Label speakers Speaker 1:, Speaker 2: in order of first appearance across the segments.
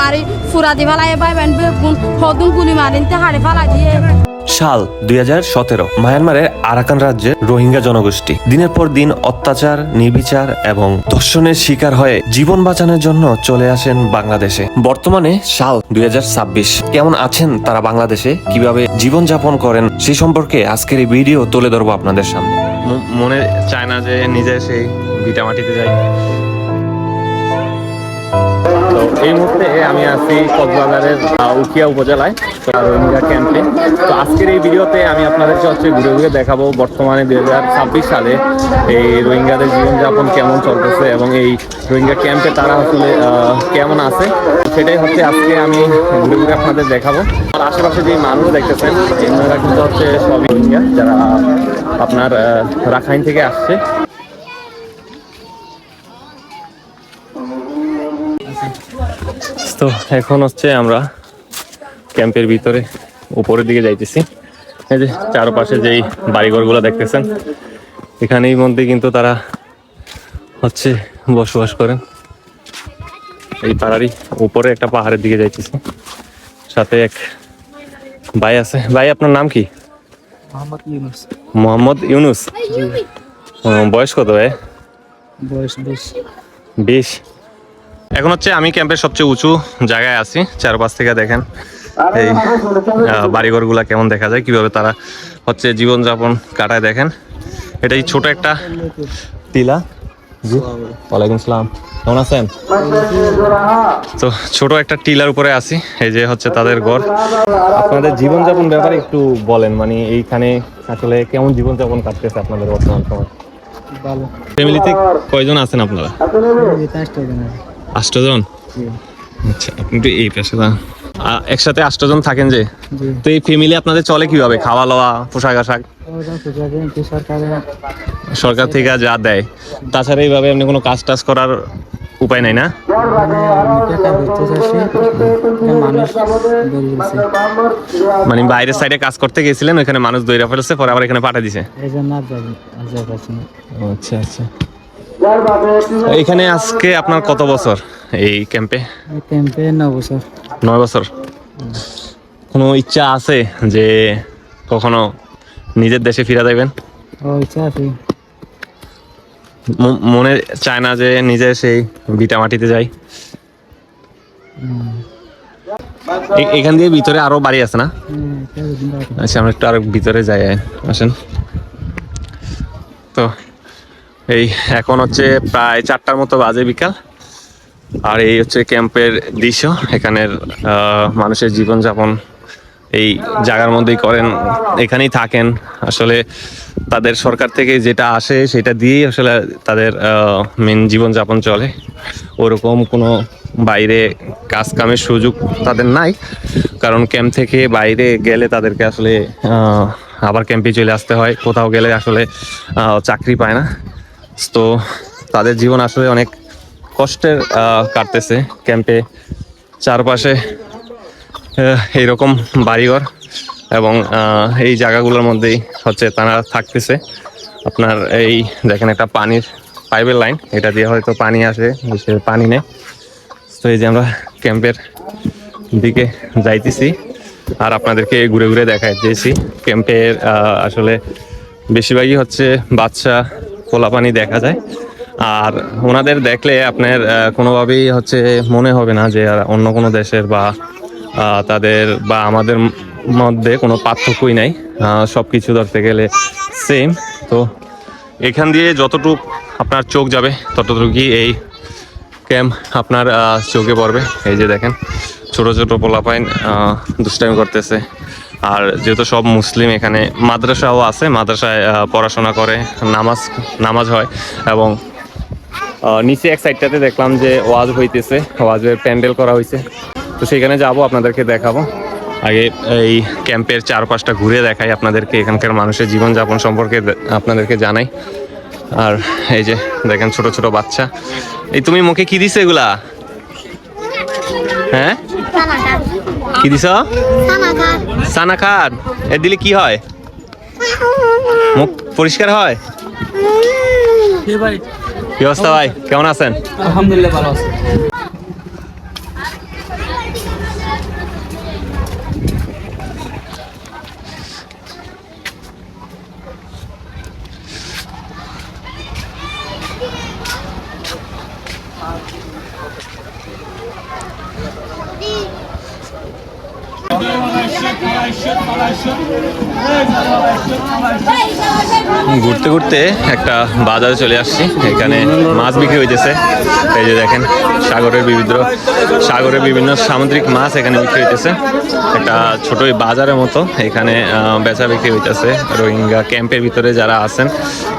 Speaker 1: মারি ফুরা দি ফেলাই বাই বেন বেগুন হদুন গুলি মারিন তে হাড়ে ফেলাই দিয়ে
Speaker 2: সাল দুই মায়ানমারের আরাকান রাজ্যের রোহিঙ্গা জনগোষ্ঠী। দিনের পর দিন অত্যাচার নির্বিচার এবং ধর্ষণের শিকার হয়ে জীবন বাঁচানোর জন্য চলে আসেন বাংলাদেশে। বর্তমানে সাল দুই হাজার ছাব্বিশ কেমন আছেন তারা বাংলাদেশে? কীভাবে জীবন যাপন করেন? সে সম্পর্কে আজকের এই ভিডিও তুলে ধরবো আপনাদের সামনে। মনে চায় না যে নিজে সেই ভিটামাটিতে যাই। এই মুহূর্তে আমি আছি কক্সবাজারের উখিয়া উপজেলায় রোহিঙ্গা ক্যাম্পে। তো আজকের এই ভিডিওতে আমি আপনাদেরকে হচ্ছে ঘুরে ঘুরে দেখাবো বর্তমানে দু হাজার ছাব্বিশ সালে এই রোহিঙ্গাদের জীবনযাপন কেমন চলতেছে এবং এই রোহিঙ্গা ক্যাম্পে তারা আসলে কেমন আছে। সেটাই হচ্ছে আজকে আমি ঘুরে ঘুরে আপনাদের দেখাবো। আর আশেপাশে যে মানুষ দেখতেছেন, এনারা কিন্তু হচ্ছে সবই রোহিঙ্গা, যারা আপনার রাখাইন থেকে আসছে। তো এখন হচ্ছে আমরা ক্যাম্পের ভিতরে উপরের দিকে যাইতেছি। এই যে চারপাশে যেই বাড়িঘরগুলো দেখতেছেন এখানেই মধ্যে কিন্তু তারা হচ্ছে বসবাস করেন। এই পাড়ারই উপরে একটা পাহাড়ের দিকে যাইতেছি। সাথে এক ভাই আছে। ভাই আপনার নাম কি?
Speaker 3: মোহাম্মদ ইউনুস।
Speaker 2: মোহাম্মদ ইউনুস? ও, বয়স কত ভাই?
Speaker 3: বয়স বিশ।
Speaker 2: বিশ। এখন হচ্ছে আমি ক্যাম্পের সবচেয়ে উঁচু জায়গায় আছি চারপাশ থেকে দেখেন। এই বাড়িঘরগুলা কেমন দেখা যায় কীভাবে তারা হচ্ছে জীবনযাপন কাটায় দেখেন। এটাই ছোট একটা টিলা। ওয়ালাইকুম সালাম। কেমন আছেন? তো ছোট একটা টিলার উপরে আছি এই যে হচ্ছে তাদের ঘর। আপনাদের জীবনযাপন ব্যাপারে একটু বলেন মানে এইখানে আসলে কেমন জীবনযাপন কাটতেছে আপনাদের বর্তমান সময়? ফ্যামিলিতে কয়জন আছেন আপনারা? আষ্টজন? আচ্ছা আপনি এই পাশে। একসাথে আষ্টজন থাকেন যে? তো এই ফ্যামিলি আপনাদের চলে কীভাবে? খাওয়া দাওয়া পোশাক আশাক?
Speaker 3: সরকারে
Speaker 2: থেকে যা দেয়। তাছাড়া এইভাবে আপনি কোনো কাজ টাজ করার উপায় নাই না?
Speaker 3: মানে
Speaker 2: বাইরের সাইডে কাজ করতে গেছিলেন ওইখানে মানুষ দৈরা ফেলেছে পরে আবার এখানে পাঠিয়ে দিছে? আচ্ছা আচ্ছা। এখানে আজকে আপনার কত বছর এই ক্যাম্পে
Speaker 3: ক্যাম্পে ন বছর।
Speaker 2: নয় বছর? কোনো ইচ্ছা আছে যে কখনো নিজের দেশে ফিরে যাবেন?
Speaker 3: ও ইচ্ছা আছে।
Speaker 2: মনে চায় না যে নিজে সেই ভিটা মাটিতে যাই। এখান দিয়ে ভিতরে আরও বাড়ি আছে না। আচ্ছা আমরা একটু আরও ভিতরে যাই আসেন। তো এই এখন হচ্ছে প্রায় চারটার মতো বাজে বিকাল। আর এই হচ্ছে ক্যাম্পের দৃশ্য। এখানের মানুষের জীবনযাপন এই জায়গার মধ্যেই করেন, এখানেই থাকেন। আসলে তাদের সরকার থেকে যেটা আসে সেটা দিয়েই আসলে তাদের মেন জীবনযাপন চলে। ওরকম কোনো বাইরে কাজ কামের সুযোগ তাদের নাই। কারণ ক্যাম্প থেকে বাইরে গেলে তাদেরকে আসলে আবার ক্যাম্পে চলে আসতে হয়। কোথাও গেলে আসলে চাকরি পায় না। তো তাদের জীবন আসলে অনেক কষ্টের কাটতেছে ক্যাম্পে। চারপাশে এইরকম বাড়িঘর এবং এই জায়গাগুলোর মধ্যেই হচ্ছে তারা থাকতেছে। আপনার এই দেখেন একটা পানির পাইপের লাইন, এটা দিয়ে হয়তো পানি আসে সে পানি নেই। তো এই যে আমরা ক্যাম্পের দিকে যাইতেছি আর আপনাদেরকে ঘুরে ঘুরে দেখাই দিয়েছি ক্যাম্পের আসলে বেশিরভাগই হচ্ছে বাচ্চা পোলা পানি দেখা যায়। আর ওনাদের দেখলে আপনার কোনোভাবেই হচ্ছে মনে হবে না যে অন্য কোনো দেশের বা তাদের বা আমাদের মধ্যে কোনো পার্থক্যই নাই। সব কিছু ধরতে গেলে সেম তো এখান দিয়ে যতটুক আপনার চোখ যাবে ততটুকুই এই ক্যাম্প আপনার চোখে পড়বে। এই যে দেখেন ছোট ছোট পোলাপাইন আহ, দুষ্টামি করতেছে। আর যেহেতু সব মুসলিম এখানে, মাদ্রাসাও আছে, মাদ্রাসায় পড়াশোনা করে, নামাজ নামাজ হয় এবং নিচে এক সাইডটাতে দেখলাম যে ওয়াজ হইতেছে, ওয়াজের প্যান্ডেল করা হয়েছে তো সেখানে যাব, আপনাদেরকে দেখাবো। আগে এই ক্যাম্পের চারপাশটা ঘুরে দেখাই আপনাদেরকে, এখানকার মানুষের জীবনযাপন সম্পর্কে আপনাদেরকে জানাই। আর এই যে দেখেন ছোট ছোট বাচ্চা। এই তুমি মুখে কি দিছে এগুলা? হ্যাঁ? কি দিছ? সানা খান এ দিলে কি হয়? মুখ পরিষ্কার হয়? কি অবস্থা ভাই? কেমন আছেন?
Speaker 3: আলহামদুলিল্লাহ ভালো আছে।
Speaker 2: ঘুরতে একটা বাজারে চলে আসছি। এখানে মাছ বিক্রি হইতেছে। এই যে দেখেন, সাগরের বিভিন্ন সাগরের বিভিন্ন সামুদ্রিক মাছ এখানে বিক্রি হইতেছে। একটা ছোট বাজারের মতো। এখানে বেচা বিক্রি হইতেছে। রোহিঙ্গা ক্যাম্পের ভিতরে যারা আছেন,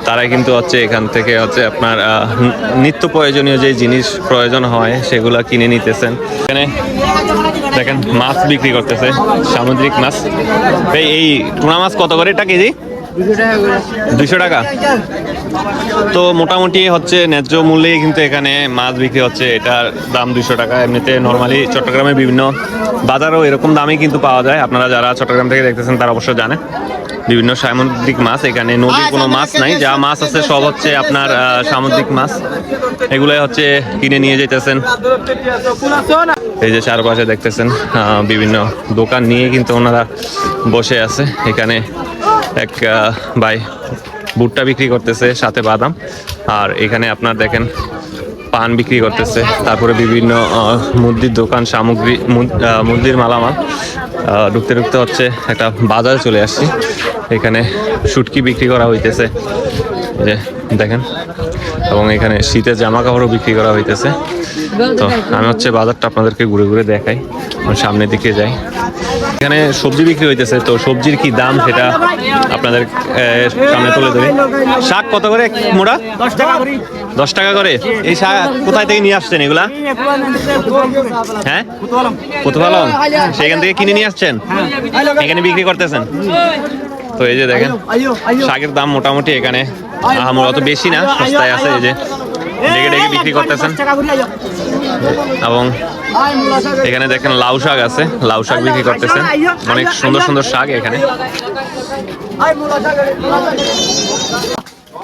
Speaker 2: তারাই কিন্তু হচ্ছে এখান থেকে হচ্ছে আপনার নিত্য প্রয়োজনীয় যে জিনিস প্রয়োজন হয়, সেগুলা কিনে নিতেছেন। এখানে দেখেন, মাছ বিক্রি করতেছে। সামুদ্রিক মাছ। এই টুনা মাছ কত করে? এটা কেজি? দুশো টাকা? তো মোটামুটি হচ্ছে ন্যায্য মূল্যেই কিন্তু এখানে মাছ বিক্রি হচ্ছে। এটার দাম দুশো টাকা। এমনিতে নর্মালি চট্টগ্রামে বিভিন্ন বাজারও এরকম দামে কিন্তু পাওয়া যায়। আপনারা যারা চট্টগ্রাম থেকে দেখতেছেন, তারা অবশ্য জানেন। বিভিন্ন সামুদ্রিক মাছ, এখানে নদীর কোনো মাছ নাই। যা মাছ আছে, সব হচ্ছে আপনার সামুদ্রিক মাছ। এগুলাই হচ্ছে কিনে নিয়ে যেতেছেন। এই যে চারপাশে দেখতেছেন বিভিন্ন দোকান নিয়ে কিন্তু ওনারা বসে আছে। এখানে এক ভাই ভুট্টা বিক্রি করতেছে, সাথে বাদাম। আর এখানে আপনার দেখেন, পান বিক্রি করতেছে, তারপরে বিভিন্ন মুদির দোকান, সামগ্রী মুদির মালামাল। ঢুকতে ঢুকতে হচ্ছে একটা বাজারে চলে আসছি। এখানে শুটকি বিক্রি করা হইতেছে। যে দেখেন, এবং এখানে শীতের জামা কাপড়ও বিক্রি করা হইতেছে। তো আমি হচ্ছে বাজারটা আপনাদেরকে ঘুরে ঘুরে দেখাই। সামনের দিকে যাই। এখানে সবজি বিক্রি হইতেছে তো সবজির কি দাম সেটা আপনাদের সামনে তুলে ধরি। শাক কত করে মোড়া? দশ টাকা করে। এই শাক কোথায় থেকে নিয়ে আসছেন এগুলা? হ্যাঁ? কোথাও সেখান থেকে কিনে নিয়ে আসছেন? এখানে বিক্রি করতেছেন? তো এই যে দেখেন শাকের দাম মোটামুটি এখানে আহামর অত বেশি না সস্তায় আছে এই যে। ডেকে ডেকে বিক্রি করতেছেন। এবং এখানে দেখেন লাউ শাক আছে লাউ শাক বিক্রি করতেছেন। অনেক সুন্দর সুন্দর শাক এখানে।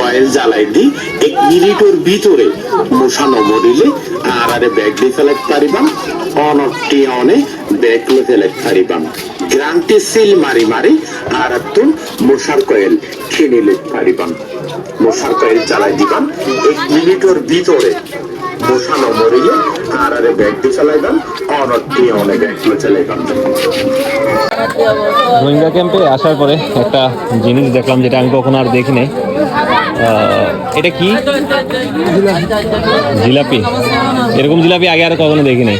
Speaker 4: কয়েল জ্বালাই দি এক মিনিটের ভিতরে মশা নমরিলে আর আরে ব্যাগ দিয়ে ফেলাতে পারিবাম অনটি অনে ব্যাগ লে ফেলাতে পারিবাম গ্রান্টে সেল মারি মারি আর তুন মশার কয়েল কিনে লে পারিবাম। মশার কয়েল জ্বালাই দিবাম এক মিনিটের ভিতরে মশা নমরিলে আর আরে ব্যাগ দিয়ে ফেলাইবাম অনটি অনে ব্যাগ লে ফেলাইবাম
Speaker 2: রোহিঙ্গা ক্যাম্পে আসার পরে একটা জিনিস দেখলাম যেটা আমি কখনো আর দেখি নাই আহ, এটা কি? জিলাপি। এরকম জিলাপি আগে আর কখনো দেখি নাই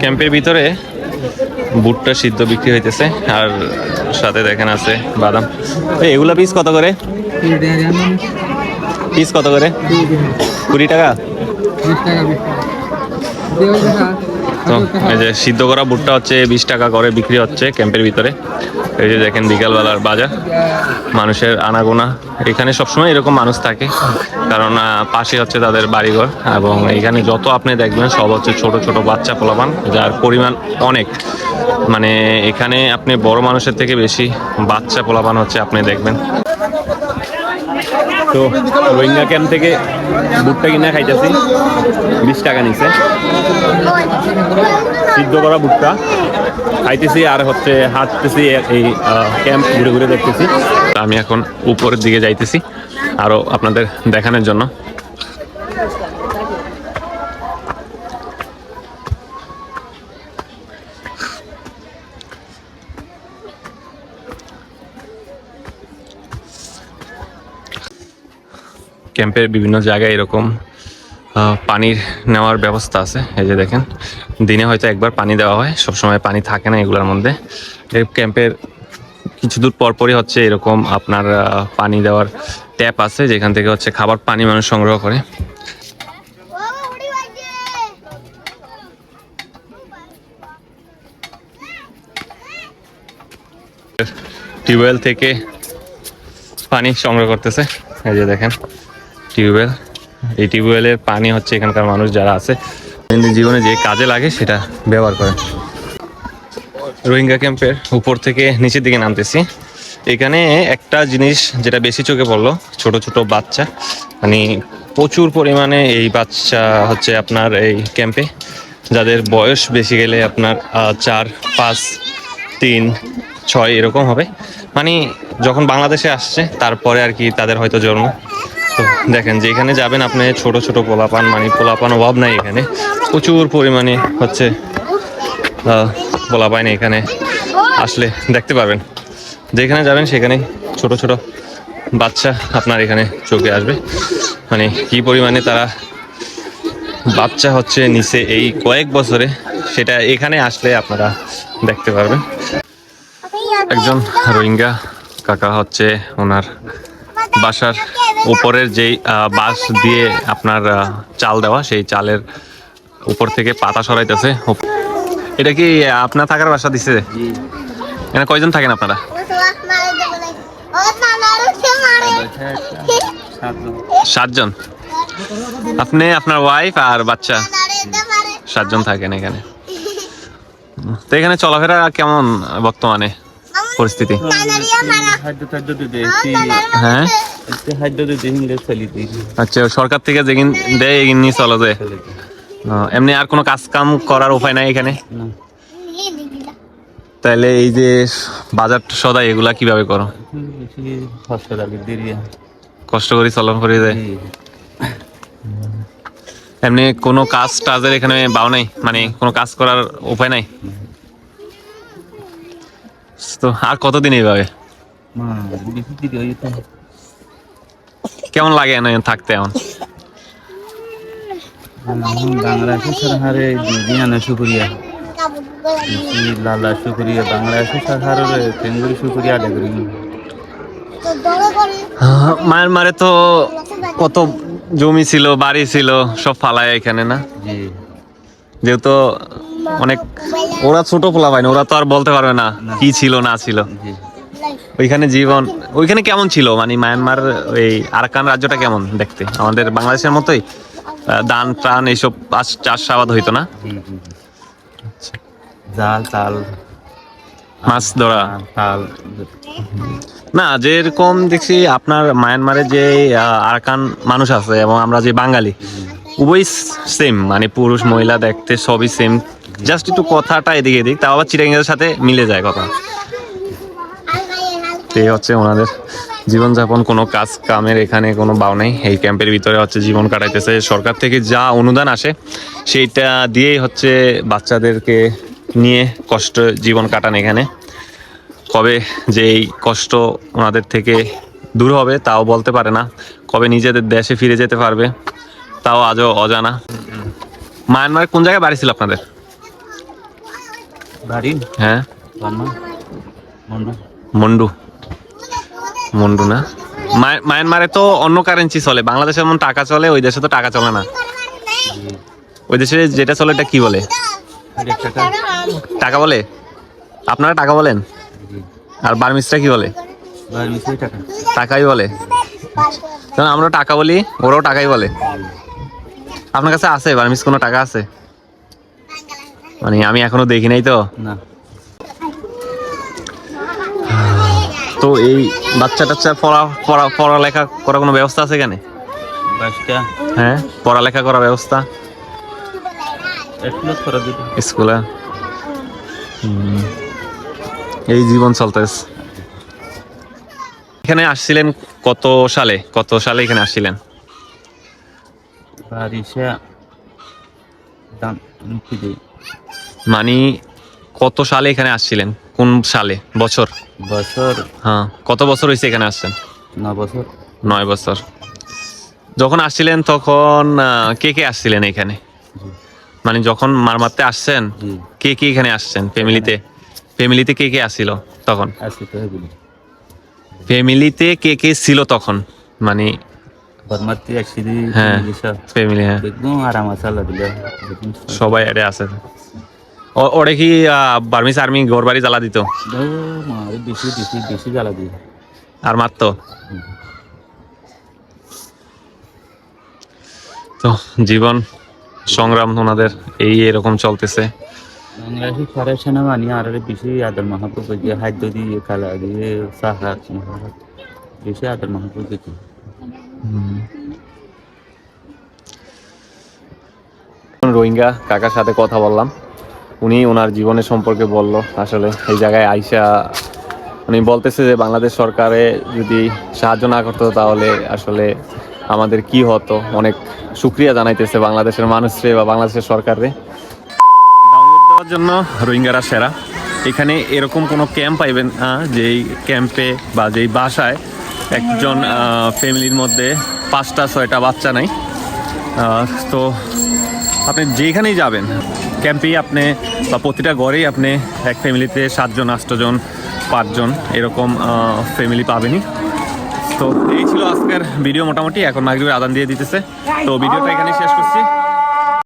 Speaker 2: ক্যাম্পের ভিতরে ভুট্টা সিদ্ধ বিক্রি হইতেছে, আর সাথে দেখেন আছে বাদাম। এগুলা পিস কত করে? পিস কত করে? কুড়ি টাকা? তো এই যে সিদ্ধ করা ভুট্টা হচ্ছে বিশ টাকা করে বিক্রি হচ্ছে ক্যাম্পের ভিতরে। এই যে দেখেন বিকালবেলার বাজার, মানুষের আনাগোনা। এখানে সবসময় এরকম মানুষ থাকে, কারণ পাশে হচ্ছে তাদের বাড়িঘর এবং এখানে যত আপনি দেখবেন সব হচ্ছে ছোট ছোট বাচ্চা পোলাপান, যার পরিমাণ অনেক। মানে এখানে আপনি বড় মানুষের থেকে বেশি বাচ্চা পোলাপান হচ্ছে আপনি দেখবেন। তো রোহিঙ্গা ক্যাম্প থেকে ভুট্টা কিনা খাইতেছি, বিশ টাকা নিছে। সিদ্ধ করা ভুট্টা। খাইতেছি আর হচ্ছে হাঁটতেছি এই ক্যাম্প ঘুরে ঘুরে দেখতেছি। আমি এখন উপরের দিকে যাইতেছি আরও আপনাদের দেখানোর জন্য। ক্যাম্পের বিভিন্ন জায়গায় এরকম পানির নেওয়ার ব্যবস্থা আছে, এই যে দেখেন। দিনে হয়তো একবার পানি দেওয়া হয়, সবসময় পানি থাকে না এগুলোর মধ্যে। এই ক্যাম্পের কিছু দূর পরপরই হচ্ছে এরকম আপনার পানি দেওয়ার ট্যাপ আছে, যেখান থেকে হচ্ছে খাবার পানি মানুষ সংগ্রহ করে। টিউবওয়েল থেকে পানি সংগ্রহ করতেছে, এই যে দেখেন, টিউবওয়েল। এই টিউবওয়েলের পানি হচ্ছে এখানকার মানুষ যারা আছে জীবনে যে কাজে লাগে সেটা ব্যবহার করে। রোহিঙ্গা ক্যাম্পের উপর থেকে নিচের দিকে নামতেছি। এখানে একটা জিনিস যেটা বেশি চোখে পড়ল, ছোট ছোট বাচ্চা। মানে প্রচুর পরিমাণে এই বাচ্চা হচ্ছে আপনার এই ক্যাম্পে। যাদের বয়স বেশি গেলে আপনার চার, পাঁচ, তিন, ছয় এরকম হবে। মানে যখন বাংলাদেশে আসছে, তারপরে আর কি তাদের হয়তো জন্ম। দেখেন যে এখানে যাবেন আপনি ছোট ছোট পোলাপান মানে পোলাপান অভাব নাই এখানে। প্রচুর পরিমাণে হচ্ছে পোলাপান এখানে আসলে দেখতে পাবেন যেখানে যাবেন সেখানে ছোট ছোট বাচ্চা আপনার এখানে চোখে আসবে। মানে কি পরিমাণে তারা বাচ্চা হচ্ছে নিচে এই কয়েক বছরে, সেটা এখানে আসলে আপনারা দেখতে পারবেন। একজন রোহিঙ্গা কাকা হচ্ছে ওনার বাসার উপরের যেই বাঁশ দিয়ে আপনার চাল দেওয়া, সেই চালের উপর থেকে পাতা সরাইতেছে। এটা কি আপনার থাকার বাসা দিছে? এখানে কয়জন থাকেন আপনারা? সাতজন। আপনি, আপনার ওয়াইফ আর বাচ্চা? সাতজন থাকেন এখানে। তো এখানে চলাফেরা কেমন বর্তমানে? পরিস্থিতি। হ্যাঁ? আচ্ছা সরকার থেকে যেগিন দেয়, এগিন নিয়ে চলো যে এমনি আর কোনো কাজ কাম করার উপায় নাই এখানে? তাহলে এই যে বাজার সদা এগুলা কীভাবে করো? কষ্ট করে, চলন করে যায়। এমনি কোনো কাজ টাজের এখানে বাও নাই? মানে কোনো কাজ করার উপায় নাই? তো আর কতদিন এইভাবে? কেমন লাগে না থাকতে এখন?
Speaker 3: বাংলাদেশে সরকারে দিয়ানা শুক্রিয়া বেশি লালা শুক্রিয়া বাংলাদেশে সরকারের কেন্দ্র শুক্রিয়া আদায় করি।
Speaker 2: মায়ের মারে তো কত জমি ছিল বাড়ি ছিল সব ফালায় এখানে না? যেহেতু অনেক ওরা ছোট পোলা পায় না ওরা তো আর বলতে পারবে না কি ছিল না ছিল। ওইখানে জীবন ওইখানে কেমন ছিল? মানে মায়ানমার ওই আরাকান রাজ্যটা কেমন দেখতে? আমাদের বাংলাদেশের মতোই দান টান এইসব চাষ- চাষাবাদ হইতো না?
Speaker 3: জাল তাল।
Speaker 2: মাছ ধরা।
Speaker 3: তাল
Speaker 2: না যেরকম দেখছি আপনার মায়ানমারে যে আরাকান মানুষ আছে এবং আমরা যে বাঙালি উভয় সেম মানে পুরুষ মহিলা দেখতে সবই সেম জাস্ট একটু কথাটা এদিকে এদিক, তাও আবার চিরাঙ্গের সাথে মিলে যায় কথা। তো হচ্ছে ওনাদের জীবনযাপন, কোনো কাজ কামের এখানে কোনো বাও নেই। এই ক্যাম্পের ভিতরে হচ্ছে জীবন কাটাইতেছে। সরকার থেকে যা অনুদান আসে, সেইটা দিয়েই হচ্ছে বাচ্চাদেরকে নিয়ে কষ্ট জীবন কাটান এখানে। কবে যে এই কষ্ট ওনাদের থেকে দূর হবে, তাও বলতে পারে না। কবে নিজেদের দেশে ফিরে যেতে পারবে, তাও আজও অজানা। মায়ানমার কোন জায়গায় বাড়ি ছিল আপনাদের?
Speaker 3: বাড়ি
Speaker 2: হ্যাঁ।
Speaker 3: মন্ডু
Speaker 2: মন্ডু। মন্ডু না? মায়- মায়ানমারে তো অন্য কারেন্সি চলে। বাংলাদেশে যেমন টাকা চলে ওই দেশে তো টাকা চলে না। ওই দেশে যেটা চলে এটা কি বলে?
Speaker 3: টাকা
Speaker 2: বলে? আপনারা টাকা বলেন? আর বার্মিসটা কি বলে? টাকাই বলে। আমরা টাকা বলি ওরাও টাকাই বলে। আপনার কাছে আছে বার্মিস কোনো টাকা আছে? মানে আমি এখনও দেখি নাই তো।
Speaker 3: না।
Speaker 2: তো এই বাচ্চা টাচ্চা পড়া পড়া পড়ালেখা করার কোনো ব্যবস্থা আছে এখানে? হ্যাঁ পড়ালেখা করার ব্যবস্থা? স্কুলে? এই জীবন চলতেছে। এখানে আসছিলেন কত সালে? কত সালে এখানে আসছিলেন?
Speaker 3: বারিশে দাম মুক্তি দিই।
Speaker 2: মানে কত সালে এখানে আসছিলেন? কোন সালে? বছর?
Speaker 3: বছর।
Speaker 2: হ্যাঁ কত বছর হয়েছে এখানে আসছেন?
Speaker 3: ন বছর।
Speaker 2: নয় বছর। যখন আসছিলেন তখন কে কে আসছিলেন এখানে? মানে যখন মার মারতে আসছেন কে কে এখানে আসছেন? ফ্যামিলিতে? ফ্যামিলিতে কে কে আসছিল তখন? ফ্যামিলিতে কে কে ছিল তখন? মানে হ্যাঁ। ফ্যামিলি হ্যাঁ। সবাই এড়ে আছে। ওরে কি বার্মিস আর্মি ঘর বাড়ি জ্বালা দিত?
Speaker 3: বেশি বেশি বেশি জ্বালা দিয়ে।
Speaker 2: আর মারতো? তো জীবন সংগ্রাম ওনাদের এই এরকম চলতেছে।
Speaker 3: বাংলাদেশের সারা সেনাবাহিনী আর বেশি আদর খাদ্য দিয়ে কালা দিয়ে বেশি আদর দিতে
Speaker 2: রোহিঙ্গা কাকার সাথে কথা বললাম। উনি ওনার জীবনের সম্পর্কে বলল, আসলে এই জায়গায় আইসা উনি বলতেছে যে বাংলাদেশ সরকারে যদি সাহায্য না করতো তাহলে আসলে আমাদের কি হতো? অনেক সুক্রিয়া জানাইতেছে বাংলাদেশের মানুষরে বা বাংলাদেশের সরকারে ডাউনলোড দেওয়ার জন্য রোহিঙ্গারা সেরা। এখানে এরকম কোনো ক্যাম্প পাইবেন না, যেই ক্যাম্পে বা যেই বাসায় একজন ফ্যামিলির মধ্যে পাঁচটা, ছয়টা বাচ্চা নাই। তো আপনি যেখানেই যাবেন ক্যাম্পেই আপনি বা প্রতিটা ঘরেই আপনি এক ফ্যামিলিতে সাতজন, আটজন, পাঁচজন এরকম ফ্যামিলি পাবেনই। তো এই ছিল আজকের ভিডিও মোটামুটি। এখন মাগরিবের আদান দিয়ে দিতেছে। তো ভিডিওটা এখানে শেষ করছি।